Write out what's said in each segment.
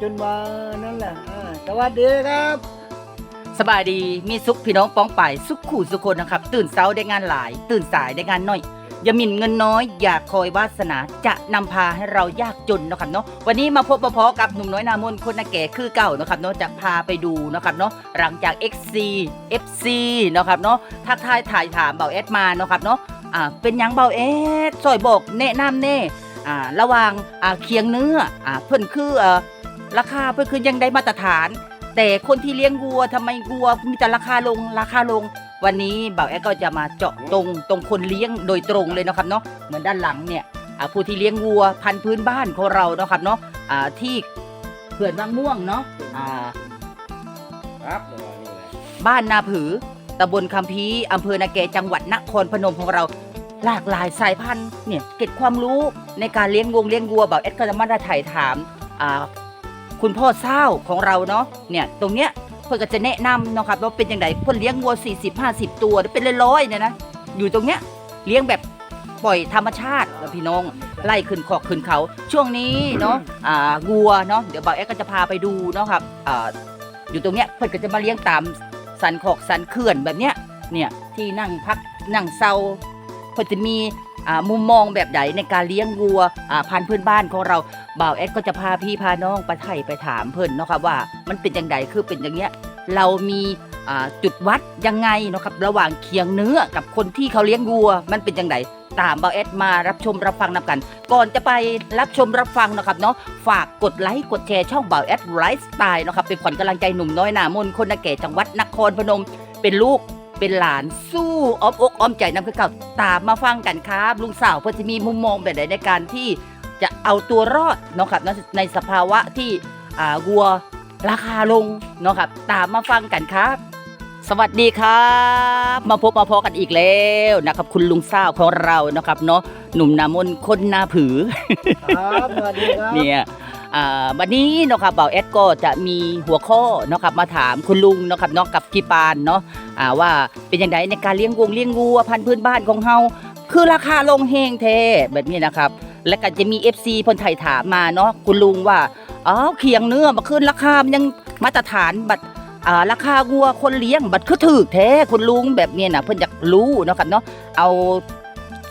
จนว่านั่นแหละอ่าสวัสดีครับ สบายดีมีสุขพี่น้องป้องป่ายสุขขู่สุขคนนะครับ ตื่นเช้าได้งานหลาย ตื่นสายได้งานน้อย อย่าหมิ่นเงินน้อย อย่าคอยวาสนาจะนำพาให้เรายากจนนะครับเนาะวันนี้มาพบมาพอกับหนุ่มน้อยนามนคนนาแก่คือเก่านะครับเนาะจะพาไปดูนะครับเนาะหลังจาก XC FC นะครับเนาะทักทายถ่ายถามเบาเอสมาเนาะครับเนาะอ่าเป็นหยังเบาเอสซอยบอกแนะนำเน่อ่าระหว่างอ่าเคียงเนื้ออ่าเพิ่นคือเอ่อ ราคาเพิ่นคือยังได้มาตรฐาน แต่คนที่เลี้ยงวัวทำไมวัวมีแต่ราคาลงราคาลง วันนี้บ่าวแอ๊กก็จะมาเจาะตรงตรงคนเลี้ยงโดยตรงเลยนะครับเนาะเหมือนด้านหลังเนี่ยผู้ที่เลี้ยงวัวพันธุ์พื้นบ้านของเราเนาะครับเนาะที่เขื่อนบางม่วงเนาะครับบ้านนาผือตำบลคำพีอำเภอนาแกจังหวัดนครพนมของเราหลากหลายสายพันธุ์เนี่ยเก็บความรู้ในการเลี้ยงวงเลี้ยงวัวบ่าวแอดก็จะมาถ่ายถามอ่า คุณพ่อเศร้าของเราเนาะเนี่ยตรงเนี้ยเพื่อก็จะแนะนำเนาะครับว่าเป็นยังไงเพื่อเลี้ยงวัว 40 50 ตัวเป็นร้อยๆเนี่ยนะอยู่ตรงเนี้ยเลี้ยงแบบปล่อยธรรมชาติพี่น้องไล่ขึ้นขอกขึ้นเขาช่วงนี้เนาะอ่าวัวเนาะเดี๋ยวบ่าวแอดก็จะพาไปดูเนาะครับอ่าอยู่ตรงเนี้ยเพื่อนก็จะมาเลี้ยงตามสันขอกสันเขื่อนแบบเนี้ยเนี่ยที่นั่งพักนั่งเซาเพื่อจะมี มุมมองแบบไหนในการเลี้ยงวัวพันธุ์พื้นบ้านของเราบ่าวแอดก็จะพาพี่พาน้องไปไถ่ไปถามเพิ่นเนาะครับว่ามันเป็นอย่างไรคือเป็นอย่างเงี้ยเรามีจุดวัดยังไงเนาะครับระหว่างเคียงเนื้อกับคนที่เขาเลี้ยงวัว มันเป็นอย่างไรตามบ่าวแอดมารับชมรับฟังนำกัน ก่อนจะไปรับชมรับฟังนะครับเนาะฝากกดไลค์กดแชร์ช่องบ่าวแอดไลฟ์สไตล์นะครับเป็นขวัญกำลังใจหนุ่มน้อยหนามนคนนาแก่จังหวัดนครพนม เป็นลูก เป็นหลานสู้อ้อมอกอ้อมใจนำคือเก่าตามมาฟังกันครับ ลุงสาวเพื่อจะมีมุมมองแบบไหนในการที่จะเอาตัวรอดเนาะครับในในสภาวะที่อ่าวัวราคาลงเนาะครับตามมาฟังกันครับ สวัสดีครับ มาพบมาพอกันอีกแล้วนะครับ คุณลุงสาวของเรานะครับเนาะหนุ่มนามนคนนาผือครับสวัสดีครับเนี่ยอ่า วันนี้เนาะครับเบาเอสก็จะมีหัวข้อเนาะครับมาถามคุณลุงเนาะครับนาะกับพี่ปานเนาะว่าเป็นยังไงในการเลี้ยงวงเลี้ยงวัวพันธุ์พื้นบ้านของเฮาคือราคาลงเฮงเทแบบนี้นะครับ และก็จะมี FC เพนไทยถามมาเนาะคุณลุงว่าอ๋อเคียงเนื้อมาขึ้นราคามันยังมาตรฐานบัตราราคาวัวคนเลี้ยงบัตรคือถูกแท้คุณลุงแบบนี้นะเพิ่อนอยากรู้เนาะครับเนาะเอา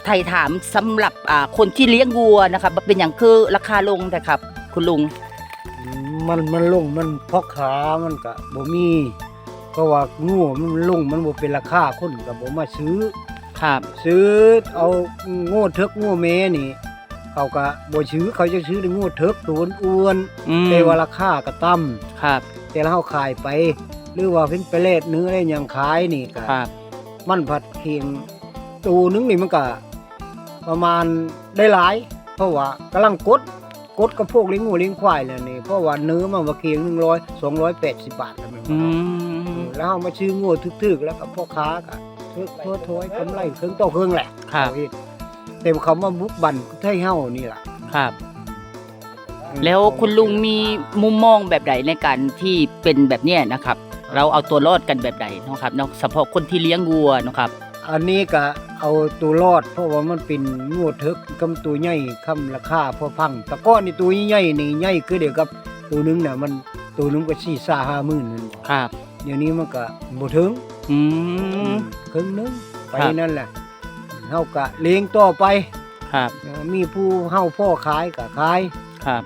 ไทยถามสำหรับคนที่เลี้ยงวัวนะครับเป็นอย่างคือราคาลงแต่ครับ คุณลุง มันมันลงมันเพราะขามันก็บ่มีเพราะว่างูมันลงมันบ่เป็นราคาคนก็บ่มาซื้อ ครับ ซื้อเอาโง่เทึกโง่แม่นี่เขาก็บ่ซื้อเขาจะซื้อแต่โง่เทึกตัวอ้วนอืมๆแต่ว่าราคาก็ต่ำครับ แต่เราขายไป หรือว่าเป็นไปเลดเนื้ออะไรอย่างขายนี่ก็ครับ มันผัดเคียงตูนึงนี่มันก็ประมาณได้หลาย เพราะว่ากำลังกด กดกับพวกเลี้ยงงูเลี้ยงควายแล้วนี่เพราะว่าเนื้อมันมาเคียงหนึ่งร้อยสองร้อยแปดสิบบาทแล้วมันอืเอมอแล้วเอามาชื่องูทึกๆ แล้วกับพ่อค้าก็ทึกทั่วถอยกำไรเครื่องต่อเครื่องแหละครับเอาอีกเต็มคำว่าบุกบันไทยเฮานี่ล่ะครับ แล้วคุณลุงมีมุมมองแบบใดในการที่เป็นแบบเนี้ยนะครับ เราเอาตัวรอดกันแบบใดเนาะครับเนาะเฉพาะคนที่เลี้ยงวัวเนาะครับ อันนี้ก็เอาตัวรอด เพราะว่ามันเป็นงูทึกกำตัวใหญ่คำราคาพอพังแตะก้อนนี่ตัวใหญ่นี่ใหญ่คือเดียวกับตัวหนึงน่ะมันตัวหนึงก็สี่สาห้าหมื่นนั่นครับเดี๋ยวนี้มันก็บ่ถึงอืมครึ่งหนึงไปครับนั่นแหละเฮาก็เลี้ยงต่อไปครับเอ่อมีผู้เฮาพ่อขายก็ขายครับ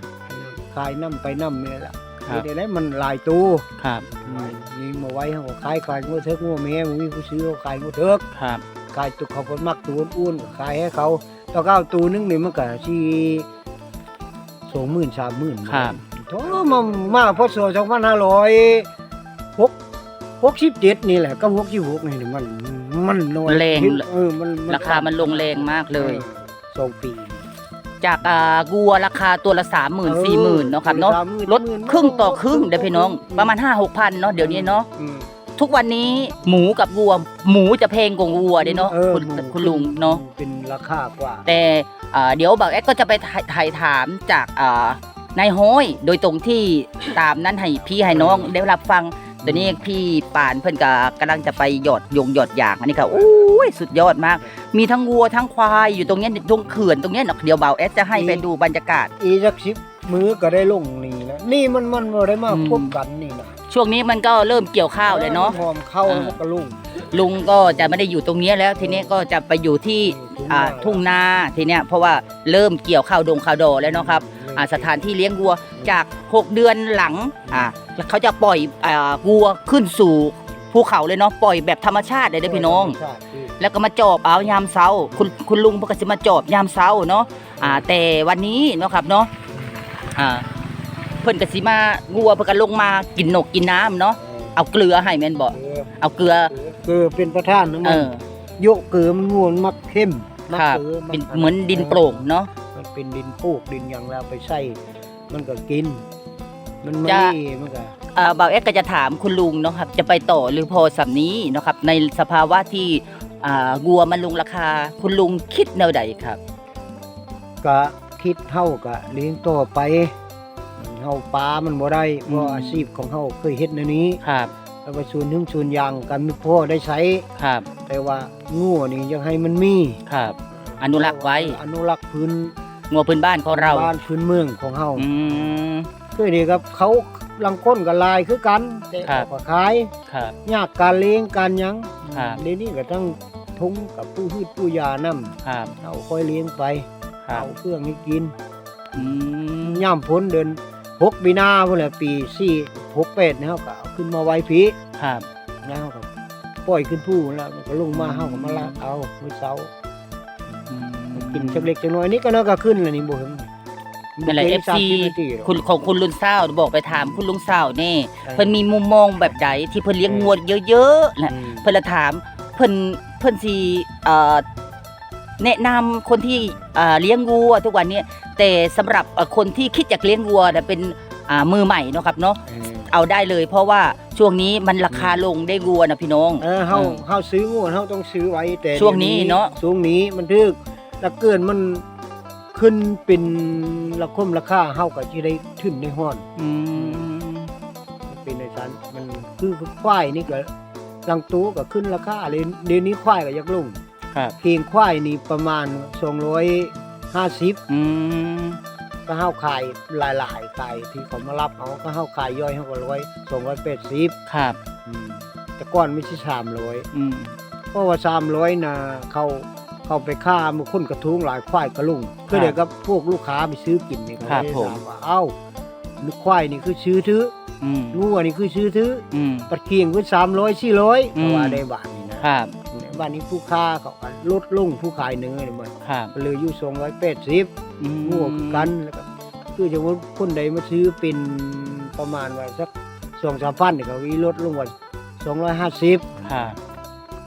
ขายน้ำไปน้ำนี่แหละ ครับ เดี๋ยวนี้มันหลายตัวครับอืมมีมาไว้เฮาก็ขายขายงูเถิกงูแม่บ่มีผู้ซื้อเขาขายงูเถิกครับขายตัวเขาคนมักตัวอ้วนๆก็ขายให้เขาต่อเก้าตัวหนึงนี่มันก็สิสองหมื่นสามหมื่นครับโธ่มามาพศสองพันห้าร้อยหกหกสิบเจ็ดนี่แหละก็หกสิบหกนี่มันมันน้อยแรง เออมันราคามันลงแรงมากเลย ออสองปี จากอ่าวัวราคาตัวละสามหมื่นสี่หมื่นเนาะครับเนาะสมหมื่ลดหมื่นครึ่งต่อครึ่งเด้อพี่น้องประมาณห้าหกพันเนาะเดี๋ยวนี้เนาะอืม ทุกวันนี้หมูกับวัว หมูจะแพงกว่าวัวเด้เนาะออคุณหมู คุณลุงเนาะ เป็นราคากว่า แต่อ่าเดี๋ยวบ่าวแอดก็จะไปถ่ายถ่ายถามจากอ่านายห้อยโดยตรงที่ ตามนั้นให้พี่ให้น้องได้รับฟังตอนนี้พี่ป่านเพื่อนก็กำลังจะไปหยอดยงหยอดยางอันนี้ก็โอ้ยสุดยอดมาก มีทั้งวัวทั้งควายอยู่ตรงเนี้ยตรงเขื่อนตรงเนี้ยเนาะเดี๋ยวบ่าวแอดจะให้ไปดูบรรยากาศ อีสักสิบมือก็ได้ลงนี่แล้วนี่มันมันบ่ได้มาอืม พบกันนี่นะช่วงนี้มันก็เริ่มเกี่ยวข้าวเลยเนาะ หอมเข้าอ่าแล้วก็ลุงลุงก็จะไม่ได้อยู่ตรงเนี้ยแล้ว ทีนี้ก็จะไปอยู่ที่อ่าทุ่งนาทีเนี้ยเพราะว่าเริ่มเกี่ยวข้าวดงข้าวดอแล้วเนาะครับอ่าสถานที่เลี้ยงวัวจาก 6 เดือนหลังอ่าเขาจะปล่อยอ่าวัวขึ้นสู่ ภูเขาเลยเนาะปล่อยแบบธรรมชาติเลยเด้อพี่น้อง ใช่พี่แล้วก็มาจอบเอายามเช้า คุณคุณลุงเพิ่นก็สิมาจอบยามเช้าเนาะอ่าแต่วันนี้เนาะครับเนาะอ่าเพิ่นก็สิมางัวเพิ่นก็ลงมากินนกกินน้ำเนาะเอาเกลือให้แม่นบ่เออเอาเกลือ เกลือเป็นประธานนะเอมันอ โยกเกลือมันงวนมักเข้มมักครับเกลือเป็นเหมือนดินโปร่งเนาะ มันเป็นดินปลูกดินอย่างแล้วไปใส่มันก็กิน มันไม่จะ มันก็อ่า บ่าวเอ็กก็จะถามคุณลุงเนาะครับจะไปต่อหรือพอสำนี้เนาะครับ ในสภาวะที่อ่างัวมันลงราคา คุณลุงคิดแนวใดครับ ก็คิดเท่ากับเลี้ยงต่อไปเฮาปลามันบ่ได้เพราะอาชีพของเฮาเคยเฮ็ดในนี้ครับแล้วก็ส่วนหนึงส่วนอย่างกันไม่พอได้ใช้ครับ แต่ว่างัวนี่ยังให้มันมีครับ อนุรักษ์ไว้ อนุรักษ์พื้นงัวพื้นบ้านของเราบ้านพื้นเมืองของเฮาอืมคือดีครับเขา ลังก้นกับลายคือกันแต่ครับก็ขายครับ ยากการเลี้ยงการหยังครับ เดี๋ยวนี้ก็ต้องทุงกับผู้พืชผู้ยานำครับเอาค่อยเลี้ยงไปครับเอาเครื่องให้กินอืมย่ำพ้นเดินหกปีหน้าพุ่นแหละปีสี่หกแปดนะเฮาก็เอาขึ้นมาไว้พีครับนะเฮาก็ปล่อยขึ้นผู้แล้วมันก็ลงมาเฮาก็มาลากเอามื้อเช้า อืมกินจักเล็กจักน้อยนี่ก็น่าก็ขึ้นแล้วนี่บ่เห็น นั่นแหละบ่กิ FC 30นาทีหรอกคุณของคุณลุนเศร้าบอกไปถามคุณลุงเศร้านี่ใช่เพิ่นมีมุมมองแบบใดที่เพิ่นเลี้ยงงวดเยอะๆนะอืมเพิ่นละถามเพิ่นเพิ่นสิเอ่อแนะนำคนที่เอ่อเลี้ยงวัวทุกวันเนี้แต่สำหรับเอ่อคนที่คิดอยากเลี้ยงวัวน่ะเป็นอ่ามือใหม่เนาะครับเนาะเออเอาได้เลย เพราะว่าช่วงนี้มันราคาลงได้วัวนะพี่น้องเออเฮาอืมเฮาซื้องูเฮาต้องซื้อไว้แต่ช่วงนี้เนอะช่วงนี้มันถึกถ้าเกินมัน ขึ้นเป็นราคมราคาเฮาก็สิได้ทุนในฮ้อนอืมมันเป็นในชั้นมันคือควายนี่ก็ลังตู้ก็ขึ้นราคาเลยเดี๋ยวนี้ควายก็อยากลงครับเพียงควายนี่ประมาณ250อืมก็เฮาขายหลายๆขายที่เขามารับเอาก็เฮาขายย่อยเฮาก็ร้อย280ครับอืมแต่ก่อนไม่ใช่300อืมเพราะว่าสามร้อยนะเขา เขาไปฆ่ามือคนกระทุงหลายควายกระลุงก็เดี๋ยวกับพวกลูกค้าไปซื้อกินนี่ก็ครับเลยผมถามว่าเอ้าลูกควายนี่คือซื้อถืออืมงัวนี่คือซื้อถืออืมปัดเคียงคือสามร้อยสี่ร้อยอืมเพราะว่าได้บาทนี่นะครับบ้านนี้ผู้ค้าเขาก็ลดลงผู้ขายเนื้อเนี่ยมันครับก็เลยอยู่สองร้อยแปดสิบอืมงัวคือกันแล้วก็คือจะว่าคนใดมาซื้อเป็นประมาณว่าสักสองสามพันเนี่ยเขาวิลดลงว่าสองร้อยห้าสิบครับ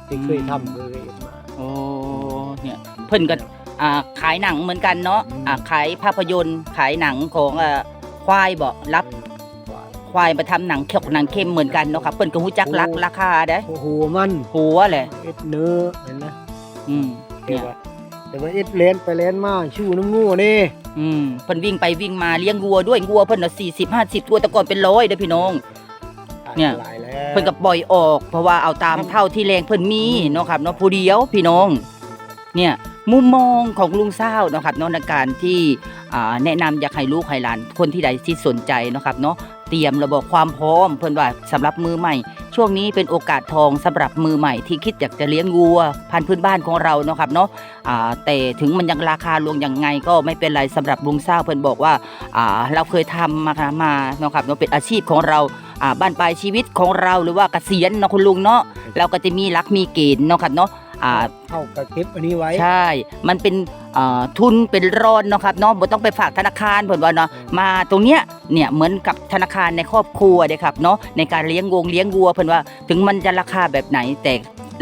ที่เคยทำเคยมาโอ้เนี่ยเพิ่นก็อ่าขายหนังเหมือนกันเนาะอืมอ่าขายภาพยนตร์ขายหนังของอ่าควายบ่รับควายมาทำหนังเขียวหนังเข้มเหมือนกันเนาะครับเปิ้นก็ฮู้จักรักราคาได้โอ้โหมันหัวแหละเอ็ดเนื้อเห็นนะอืมแต่เนี่ยว่าแต่ว่าเอ็ดเลนไปเลนมาชูน้ำงูนี่อืมเพิ่นวิ่งไปวิ่งมาเลี้ยงวัวด้วยวัวเพิ่นน่ะ40 50ตัวแต่ก่อนเป็นร้อยเด้อพี่น้อง เนี่ยหลายแล้วเพิ่นก็ปล่อยออก เพราะว่าเอาตามเท่าที่แรงเพิ่นมีเนาะครับเนาะผู้เดียวพี่น้อง เนี่ย มุมมองของลุงเศร้าเนาะครับเนาะในการที่อ่าแนะนำอยากให้ลูกให้หลานคนที่ใดที่สนใจเนาะครับเนาะเตรียมระบบความพร้อมเพิ่นว่าสำหรับมือใหม่ ช่วงนี้เป็นโอกาสทองสำหรับมือใหม่ที่คิดอยากจะเลี้ยงวัว พันธุ์พื้นบ้านของเราเนาะครับเนาะอ่าแต่ถึงมันยังราคาลงยังไงก็ไม่เป็นไรสำหรับลุงเศร้าเพิ่นบอกว่าอ่าเราเคยทำมาค่ะมาเนาะครับเนาะเป็นอาชีพของเราอ่าบ้านปลายชีวิตของเราหรือว่าเกษียณเนาะคุณลุงเนาะเราก็จะมีหลักมีเกณฑ์เนาะครับเนาะ อ่าเข้ากับเก็บอันนี้ไว้ ใช่ มันเป็นเอ่อทุนเป็นรอนเนาะครับเนาะบ่ต้องไปฝากธนาคารเพิ่นว่าเนาะอืมมาตรงเนี้ยเนี่ยเหมือนกับธนาคารในครอบครัวเด้ครับเนาะในการเลี้ยงวงเลี้ยงวัวเพิ่นว่าถึงมันจะราคาแบบไหนแต่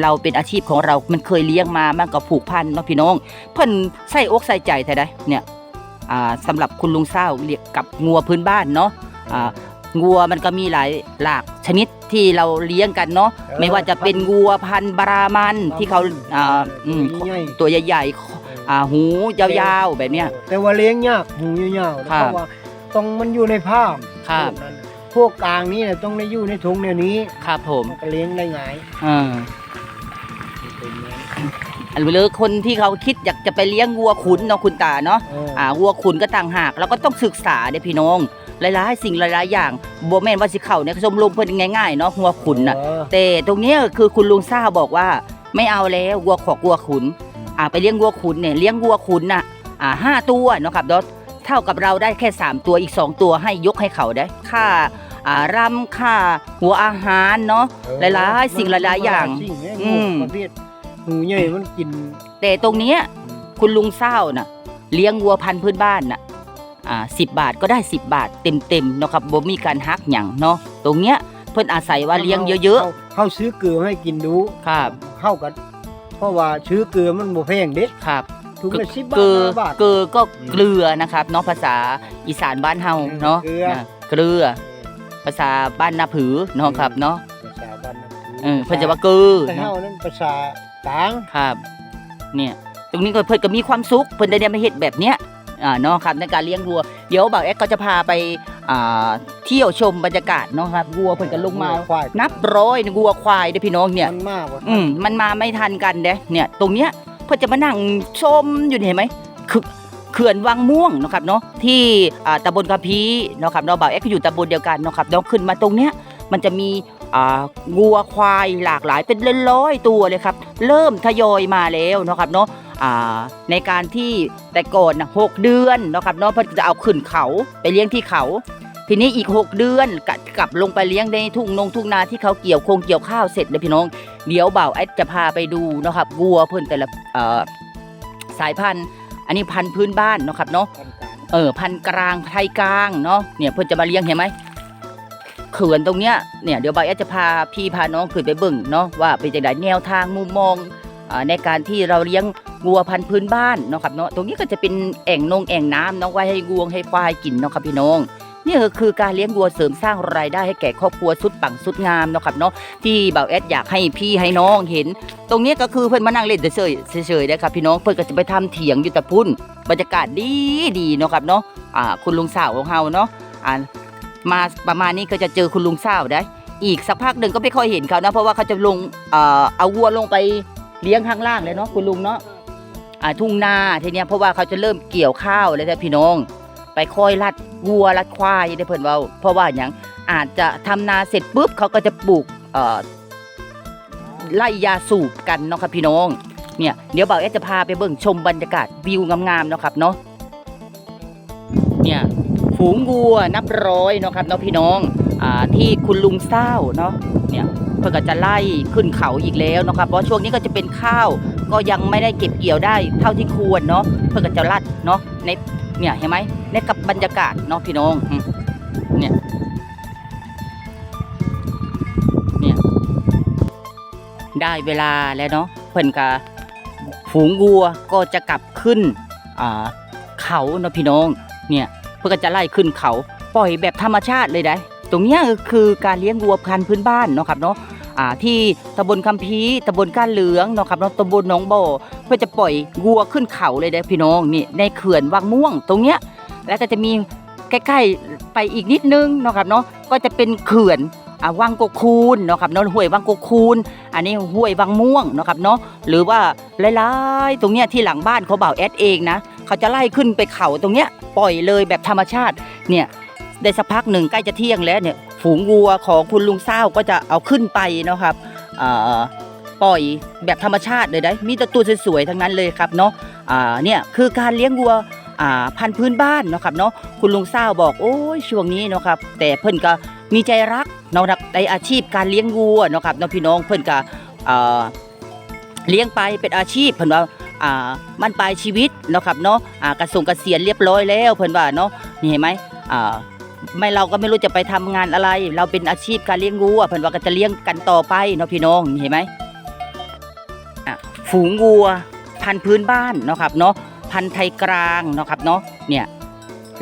เราเป็นอาชีพของเรา มันเคยเลี้ยงมามันก็ผูกพันเนาะพี่น้อง เพิ่นใส่อกใส่ใจแท้ได้เนี่ยอ่าสำหรับคุณลุงเศร้าเรียกกับงัวพื้นบ้านเนาะอ่า งัวมันก็มีหลายหลากชนิดที่เราเลี้ยงกันเนาะไม่ว่าจะเป็นงัวพันธุ์บรามันที่เขาอ่าอืมใหญ่ ตัวใหญ่ๆอ่าหูยาวๆแบบเนี้ย แต่ว่าเลี้ยงยากหูยาวๆครับเพราะว่าต้องมันอยู่ในผ้าครับพวกนั้นพวกกลางนี้เนี่ยต้องได้อยู่ในถุงแนวนี้ครับผมมันก็เลี้ยงได้ง่ายอ่า เป็นอย่างนี้หรือคนที่เขาคิดอยากจะไปเลี้ยงวัวขุนเนาะคุณตาเนาะเอออ่าวัวขุนก็ต่างหากแล้วก็ต้องศึกษาเด้พี่น้อง หลายๆ สิ่งหลายๆอย่างบ่แม่นว่าสิเข้าในชมรมเพิ่นง่ายๆเนาะวัวขุนน่ะเออ แต่ตรงเนี้ยคือคุณลุงซ่าบอกว่าไม่เอาแล้ววัวขอกวัวขุนอ่าไปเลี้ยงวัวขุนเนี่ยเลี้ยงวัวขุนน่ะอ่าห้าตัวเนาะครับเนาะเท่ากับเราได้แค่ 3 ตัวอีก 2 ตัวให้ยกให้เขาได้ค่าอ่ารำค่าหัวอาหารเนาะหลายๆสิ่งหลายๆอย่างสิ่งเนี่ยอืมประเภทหูใหญ่มันกินแต่ตรงเนี้ยคุณลุงเศร้าน่ะเลี้ยงวัวพันธุ์พื้นบ้านน่ะ อ่าสิบาทก็ได้ 10 บาทเต็มๆเนาะครับบ่มีการฮักหยังเนาะตรงเนี้ยเพิ่นอาศัยว่าเลี้ยงเยอะๆเขาซื้อเกลือให้กินดูๆครับเข้ากัน เพราะว่าซื้อเกลือมันบ่แพงเด้ครับ ถุงละ10บาทเกลือห้าบาท เกลือก็เกลือนะครับเนาะภาษาอีสานบ้านเฮาเนาะเกลือ นะเกลือ ภาษาบ้านนาผือเนาะครับเนาะภาษาบ้านนะเออเพิ่นจะว่าเกลือแต่เนาะเฮานั้นภาษากลาง ครับ เนี่ย ตรงนี้ก็เพิ่นก็มีความสุขเพิ่นได้ได้มาเฮ็ดแบบเนี้ยอ่า เนาะครับในการเลี้ยงวัว เดี๋ยวบ่าวแอ๊กก็จะพาไปอ่าเที่ยวชมบรรยากาศเนาะครับวัวเพิ่นก็ลงมาควายนับร้อยวัวควายเด้อพี่น้องเนี่ยมันมากกว่าอืมมันมาไม่ทันกันเด้เนี่ยตรงเนี้ยเพื่อจะมานั่งชมอยู่นี่เห็นไหมคือเขื่อนวังม่วงเนาะครับเนาะที่อ่าตำบลกะพีเนาะครับเราบ่าวแอ๊กก็อยู่ตำบลเดียวกันเนาะครับเนาะขึ้นมาตรงเนี้ยมันจะมีอ่างัวควายหลากหลายเป็นร้อยๆตัวเลยครับ เริ่มทยอยมาแล้วเนาะครับเนาะอ่า ในการที่แต่ก่อนนะหกเดือนเนาะครับเนาะเพื่อจะเอาขึ้นเขาไปเลี้ยงที่เขา ทีนี้อีก 6 เดือนกะกลับลงไปเลี้ยงในทุ่งนงทุ่งนาที่เขาเกี่ยวโคงเกี่ยวข้าวเสร็จเลยพี่น้อง เดี๋ยวบ่าวแอดจะพาไปดูเนาะครับวัวเพิ่นแต่ละเอ่อสายพันธุ์อันนี้พันธุ์พื้นบ้านเนาะครับเนาะกันกลางเออพันธุ์กลางไทยกลางเนาะเนี่ยเพิ่นจะมาเลี้ยงเห็นไหมเขื่อนตรงเนี้ยเนี่ยเดี๋ยวบ่าวแอดจะพาพี่พาน้องขึ้นไปเบิ่งเนาะว่าเป็นจังไดแนวทางมุมมองอ่า ในการที่เราเลี้ยงวัวพันธุ์พื้นบ้านเนาะครับเนาะตรงนี้ก็จะเป็นแอ่งนงแอ่งน้ำเนาะไว้ให้วัวให้ควายกินเนาะครับพี่น้องนี่ก็คือการเลี้ยงวัวเสริมสร้างรายได้ให้แก่ครอบครัวสุดปังสุดงามเนาะครับเนาะที่บ่าวแอดอยากให้พี่ให้น้องเห็น ตรงนี้ก็คือเพื่อนมานั่งเล่นเฉยเฉยๆนะครับพี่น้องเพื่อนก็จะไปทำเถียงอยู่แต่พุ่นบรรยากาศดีดีเนาะครับเนาะอ่าคุณลุงสาวของเฮาเนาะอ่ามาประมาณนี้ก็จะเจอคุณลุงสาวได้ อีกสักพักหนึ่งก็ไม่ค่อยเห็นเขานะเพราะว่าเขาจะลงเอ่อเอาวัวลงไป เลี้ยงข้างล่างเลยเนาะคุณลุงเนาะอ่าทุ่งนาทีเนี้ยเพราะว่าเขาจะเริ่มเกี่ยวข้าวแล้วแต่พี่น้อง ไปคอยรัดวัวรัดควายได้เพิ่นเว้าเพราะว่าอย่างอาจจะทำนาเสร็จปุ๊บเขาก็จะปลูกเอ่อไล่ยาสูบกันเนาะครับพี่น้องเนี่ยเดี๋ยวบ่าวแอดจะพาไปเบิ่งชมบรรยากาศวิวงามๆเนาะครับเนาะเนี่ยฝูงวัวนับร้อยเนาะครับเนาะพี่น้องอ่าที่คุณลุงเศร้าเนาะเนี่ย เพิ่นก็จะไล่ขึ้นเขาอีกแล้วนะครับเพราะช่วงนี้ก็จะเป็นข้าวก็ยังไม่ได้เก็บเกี่ยวได้เท่าที่ควรเนาะเพื่อจะลัดเนาะในเนี่ยเห็นไหมในกับบรรยากาศเนาะพี่น้องเนี่ยเนี่ยได้เวลาแล้วเนาะเพิ่นกะฝูงวัวก็จะกลับขึ้นอ่าเขาเนาะพี่น้องเนี่ยเพื่อจะไล่ขึ้นเขาปล่อยแบบธรรมชาติเลยได้ ตรงนี้คือการเลี้ยงวัวพันธุ์พื้นบ้านเนาะครับเนาะที่ตำบลคำพีตำบลก้านเหลืองเนาะครับเนาะตำบลหนองบ่อเพื่อจะปล่อยวัวขึ้นเขาเลยเด้อพี่น้องนี่ในเขื่อนวังม่วง ตรงเนี้ยแล้วก็จะมีใกล้ๆไปอีกนิดนึงเนาะครับเนาะก็จะเป็นเขื่อนอวังกกคูนเนาะครับเนาะห้วยวังกกคูนอันนี้ห้วยวังม่วงเนาะครับเนาะหรือว่าหลายๆตรงเนี้ยที่หลังบ้านเขาบ่าวแอดเองนะเขาจะไล่ขึ้นไปเขาตรงเนี้ยปล่อยเลยแบบธรรมชาติเนี่ย ได้สักพักหนึ่งใกล้จะเที่ยงแล้วเนี่ยฝูงวัวของคุณลุงเศร้าก็จะเอาขึ้นไปนะครับปล่อยแบบธรรมชาติเลยได้มีแต่ตัวสวยๆทั้งนั้นเลยครับเนาะเนี่ยคือการเลี้ยงวัวพันธุ์พื้นบ้านนะครับเนาะคุณลุงเศร้าบอกโอ้ยช่วงนี้นะครับแต่เพิ่นก็มีใจรักเนาะในอาชีพการเลี้ยงวัวนะครับเนาะพี่น้องเพิ่นก็เลี้ยงไปเป็นอาชีพเพิ่นว่าอ่ามันปลายชีวิตนะครับเนาะอ่ากระทรวงเกษียณเรียบร้อยแล้วเพิ่นว่าเนาะนี่เห็นไหมอ่า ไม่เราก็ไม่รู้จะไปทำงานอะไร เราเป็นอาชีพการเลี้ยงวัวเพิ่นว่าก็จะเลี้ยงกันต่อไปเนาะพี่น้องเห็นไหมอะฝูงวัว พันธุ์พื้นบ้านเนาะครับเนาะพันธุ์ไทยกลางเนาะครับเนาะเนี่ย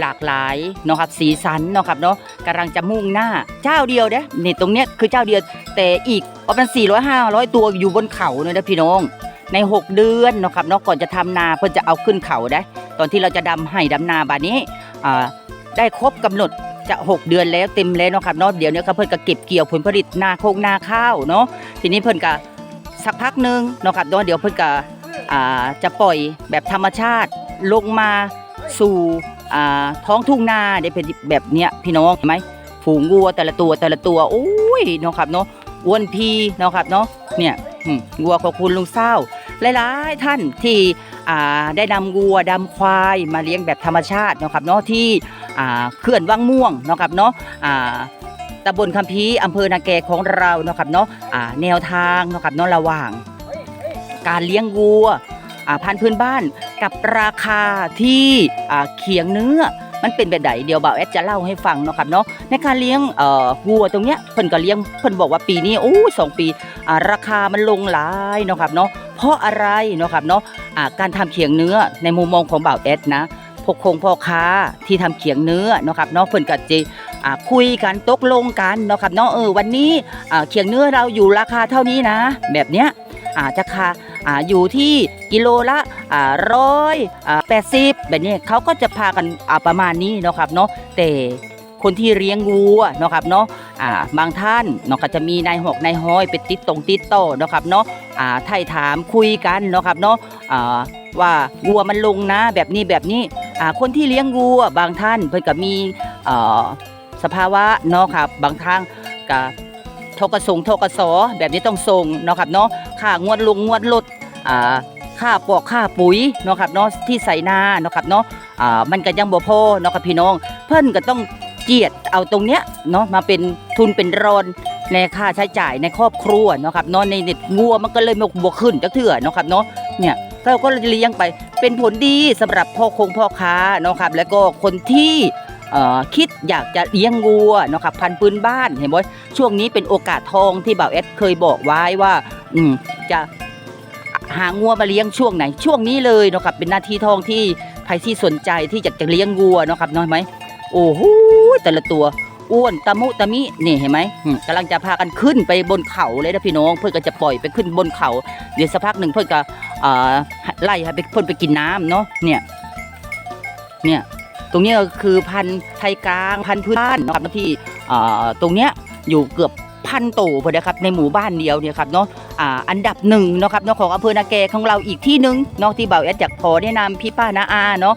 หลากหลายเนาะครับสีสันเนาะครับเนาะกำลังจะมุ่งหน้าเจ้าเดียวเด้เนี่ยตรงเนี้ยคือเจ้าเดียวแต่อีกประมาณ400 500 ตัวอยู่บนเขาเลยนะพี่น้องใน 6 เดือนเนาะครับเนาะก่อนจะทำนาเพิ่นจะเอาขึ้นเขาได้ ตอนที่เราจะดำให้ดำนาบานี้อ่าได้ครบกำหนด จะ 6 เดือนแล้วเต็มแล้วเนาะครับเนาะเดี๋ยวนี้ครับเพิ่นก็เก็บเกี่ยวผลผลิตนาโคงนาข้าวเนาะทีนี้เพิ่นก็สักพักหนึงเนาะครับเนาะเดี๋ยวเพิ่นก็อ่าจะปล่อยแบบธรรมชาติลงมาสู่อ่าท้องทุ่งนาได้เป็นแบบเนี้ยพี่น้องเห็นไหมฝูงวัวแต่ละตัวแต่ละตัวโอ้ยเนาะครับเนาะอ้วนพีเนาะครับเนาะเนี่ยอืมวัวของคุณลุงเศร้าหลายๆท่านที่ ได้นำวัวดำควายมาเลี้ยงแบบธรรมชาตินะครับเนาะที่เขื่อนวังม่วงนะครับเนาะตำบลคัมภีร์อำเภอนาแกของเราเนาะครับเนาะแนวทางนะครับเนาะระหว่าง การเลี้ยงวัวอ่าพันธุ์พื้นบ้านกับราคาที่เคียงเนื้อ มันเป็นแบบไหนเดี๋ยวบ่าวแอดจะเล่าให้ฟังเนาะครับเนาะในการเลี้ยงเอ่อวัวตรงเนี้ยเพิ่นก็เลี้ยงเพิ่นบอกว่าปีนี้โอ้สองปีราคามันลงหลายเนาะครับเนาะเพราะอะไรเนาะครับเนาะการทำเขียงเนื้อในมุมมองของบ่าวแอดนะพกคงพ่อค้าที่ทำเขียงเนื้อเนาะครับเนาะเพิ่นก็จะคุยกันตกลงกันเนาะครับเนาะเออวันนี้เขียงเนื้อเราอยู่ราคาเท่านี้นะ แบบเนี้ยอาจจะคาอยู่ที่กิโลละ ร้อยแปดสิบแบบนี้เขาก็จะพากันประมาณนี้เนาะครับเนาะแต่คนที่เลี้ยงวัวเนาะครับเนาะอ่าบางท่านเนาะก็จะมีนายหอกนายห้อยไปติดตรงติดโตเนาะครับเนาะอ่าไถ่ถามคุยกันเนาะครับเนาะอ่าว่าวัวมันลงนะแบบนี้แบบนี้อ่าคนที่เลี้ยงวัวบางท่านเพิ่นก็มีอ่อสภาวะเนาะครับบางทางก็ทกสงทกสแบบนี้ต้องส่งเนาะครับเนาะค่างวดลงงวดลดอ่า ค่าปอกค่าปุ๋ยเนาะครับเนาะที่ใส่นาเนาะครับเนาะอ่ามันก็ยังบ่พอเนาะครับพี่น้อง เพิ่นก็ต้องเจียดเอาตรงเนี้ยเนาะมาเป็นทุนเป็นรอนในค่าใช้จ่ายในครอบครัวเนาะครับเนาะในเน็ตงัวมันก็เลยบ่บ่ขึ้นจักเทื่อเนาะครับเนาะเนี่ยเราก็เลี้ยงไปเป็นผลดีสำหรับพ่อคงพ่อค้าเนาะครับแล้วก็คนที่คิดอยากจะเลี้ยงวัวเนาะครับพันพื้นบ้านเห็นบ่ช่วงนี้เป็นโอกาสทองที่บ่าวเอสเคยบอกไว้ว่าอืจะ หางัวมาเลี้ยงช่วงไหนช่วงนี้เลยเนาะครับเป็นหน้าที่ทองที่ใครที่สนใจที่อยากจะเลี้ยงวัวเนาะครับน้อยไหมโอ้โหแต่ละตัวอ้วนตะมุตะมินี่เห็นไหมอืมกำลังจะพากันขึ้นไปบนเขาเลยนะพี่น้อง เพื่อนก็จะปล่อยไปขึ้นบนเขา เดี๋ยวสักพักหนึ่งเพื่อนก็อ่าไล่ให้ไปเพื่อนไปกินน้ำเนาะเนี่ยเนี่ยตรงเนี้ยก็คือพันธุ์ไทยกลางพันธุ์พื้นบ้านเนาะครับที่อ่าตรงเนี้ยอยู่เกือบพันโตพอดีครับในหมู่บ้านเดียวเนี่ยครับเนาะ อันดับหนึ่งนะครับเนาะของอำเภอนาแกของเราอีกที่หนึ่งเนาะที่เบาแอดอยากขอแนะนำพี่ป้านาอาเนาะ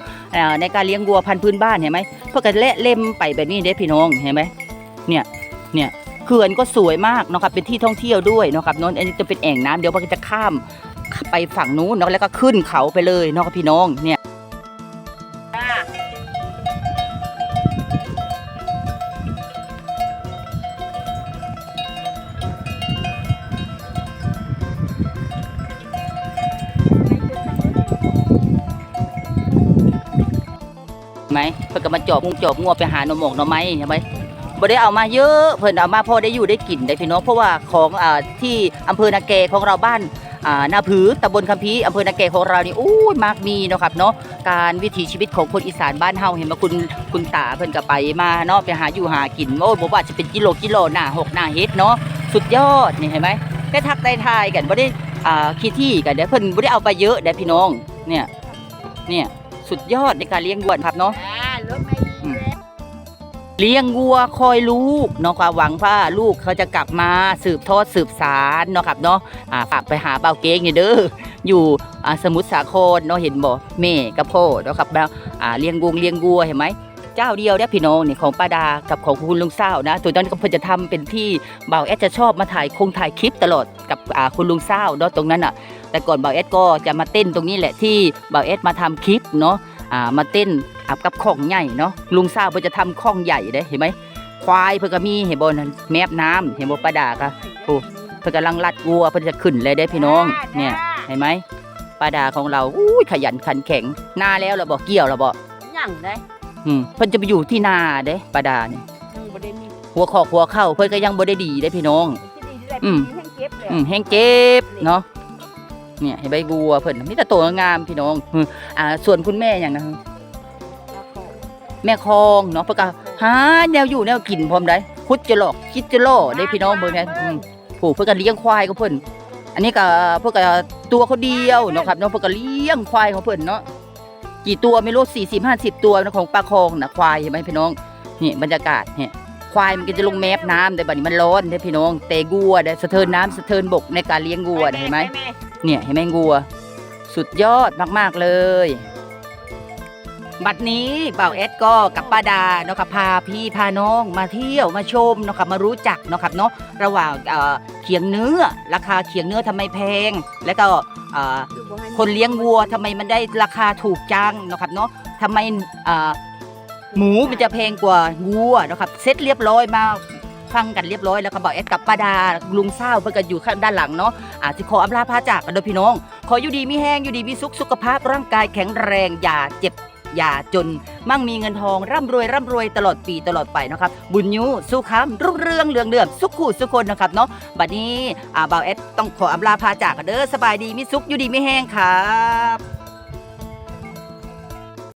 ในการเลี้ยงวัวพันธุ์พื้นบ้านเห็นไหมเพื่อกันเละเล่มไปแบบนี้เด้พี่น้องเห็นไหมเนี่ยเนี่ยเขื่อนก็สวยมากนะครับเป็นที่ท่องเที่ยวด้วยนะครับนนอันนี้จะเป็นแอ่งน้ำเดี๋ยวพวกจะข้ามไปฝั่งนู้นเนาะแล้วก็ขึ้นเขาไปเลยเนาะครับพี่น้องเนี่ย ไหมเพื่อนก็มาจอบงจอบงัวไปหาหน่อหมกหน่อไม้เห็นไหมบ่ได้เอามาเยอะเพิ่นเอามาพอได้อยู่ได้กินได้พี่น้องเพราะว่าของอ่าที่อำเภอนาแกของเราบ้านอ่านาผือตำบลคัมภีอำเภอนาแกของเรานี่อู้ยมากมีเนาะครับเนาะการวิถีชีวิตของคนอีสานบ้านเฮาเห็นมาคุณคุณตาเพิ่นก็ไปมาเนาะไปหาอยู่หากินโอ้ยบ่ว่าจะเป็นกิโลกิโลหน้าหกหน้าเฮ็ดเนาะสุดยอดนี่เห็นไหมได้ทักได้ทายกันบ่ได้อ่าขี้ที่กันเด้อเพิ่นบ่ได้เอาไปเยอะเด้อพี่น้องเนี่ยเนี่ย สุดยอดในการเลี้ยงวัวครับเนาะเลี้ยงวัวคอยลูกเนาะความหวังว่าลูกเขาจะกลับมาสืบทอดสืบสารเนาะครับเนาะอ่าฝากไปหาเบาเก้งนี่เด้ออยู่อ่าสมุทรสาครเนาะเห็นบ่แม่กับพ่อเนาะครับแล้วอ่าเลี้ยงวงเลี้ยงวัวเห็นไหมเจ้าเดียวเนี่ยพี่น้องนี่ของป้าดากับของคุณลุงเศร้านะตัวนั้นก็เพิ่นจะทำเป็นที่เบาแอดจะชอบมาถ่ายคงถ่ายคลิปตลอดกับอ่าคุณลุงเศร้าเนาะตรงนั้นอะ แต่ก่อนเบาแอดก็จะมาเต้นตรงนี้แหละที่เบาแอดมาทำคลิปเนาะอ่ามาเต้นอับกับของใหญ่เนาะลุงเศร้าเพิ่นจะทำของใหญ่เด้เห็นไหมควายเพิ่นก็มีเห็นบ่นั่นแมบน้ำเห็นบ่ปลาดากะโอ้เพิ่นกำลังลัดวัวเพิ่นจะขึ้นเลยได้พี่น้องเนี่ยเห็นไหมปลาดาของเราอุ้ยขยันขันแข็งหน้าแล้วเราบอกเกี่ยวเราบอกยังได้อืมเพิ่นจะไปอยู่ที่นาเด้ปลาดาเนี่ยอืมบ่ได้มีหัวคอกหัวเข้าเพิ่นก็ยังบ่ได้ดีได้พี่น้องที่ดีได้อืมปีให้เก็บเลยอืมแห้งเจ็บเนาะ เนี่ยเห็นใบบัวเพิ่นมีแต่ตัวงามพี่น้องอืมอ่าส่วนคุณแม่อย่างนะแม่คองเนาะเพิ่นก็หาแนวอยู่แนวกินพร้อมได้คุดจะหลอกคิดจะล่อได้พี่น้องเบิ่งแม่อืมผูกเพื่อกันเลี้ยงควายของเพิ่นอันนี้ก็เพื่อกันตัวเขาเดียวเนาะครับเนาะเพื่อกันเลี้ยงควายของเพิ่นเนาะกี่ตัวไม่รู้สี่สิบห้าสิบตัวนะของปลาคองนะควายเห็นไหมพี่น้องนี่บรรยากาศเนี่ยควายมันก็จะลงแมบน้ำแต่บัดนี้มันร้อนเด้อพี่น้องเตะกัวได้สะเทินน้ำสะเทินบกในการเลี้ยงงัวได้เห็นไหม เนี่ยเห็นไหมงัวสสุดยอดมาก ๆ เลย บัดนี้เบ่าเอสก็กับป้าดาเนาะครับพาพี่พาน้องมาเที่ยวมาชมเนาะครับมารู้จักเนาะครับเนาะระหว่างเอ่อเขียงเนื้อ ราคาเขียงเนื้อทำไมแพง แล้วก็เอ่อคนเลี้ยงวัวทำไมมันได้ราคาถูกจังเนาะครับเนาะทำไมเอ่อหมูมันจะแพงกว่าวัวเนาะครับเซ็ตเรียบร้อยมา ฟังกันเรียบร้อยแล้วก็บอกเอสกับป้าดาลุงเศร้าเพื่อนกันอยู่ข้างด้านหลังเนาะอาจจะขออำลาพาจากกันโดยพี่น้อง ขออยู่ดีมีแห้งอยู่ดีมีสุขสุขภาพร่างกายแข็งแรงอย่าเจ็บอย่าจน มั่งมีเงินทอง ร่ำรวยร่ำรวยตลอดปีตลอดไปนะครับ บุญยูสุขามรุ่งเรืองเรืองเดือมสุขขู่สุขคนนะครับเนาะบัดนี้อ่าบ่าวเอสต้องขออำลาพาจากกันเด้อสบายดีมีสุขอยู่ดีไม่แห้งครับ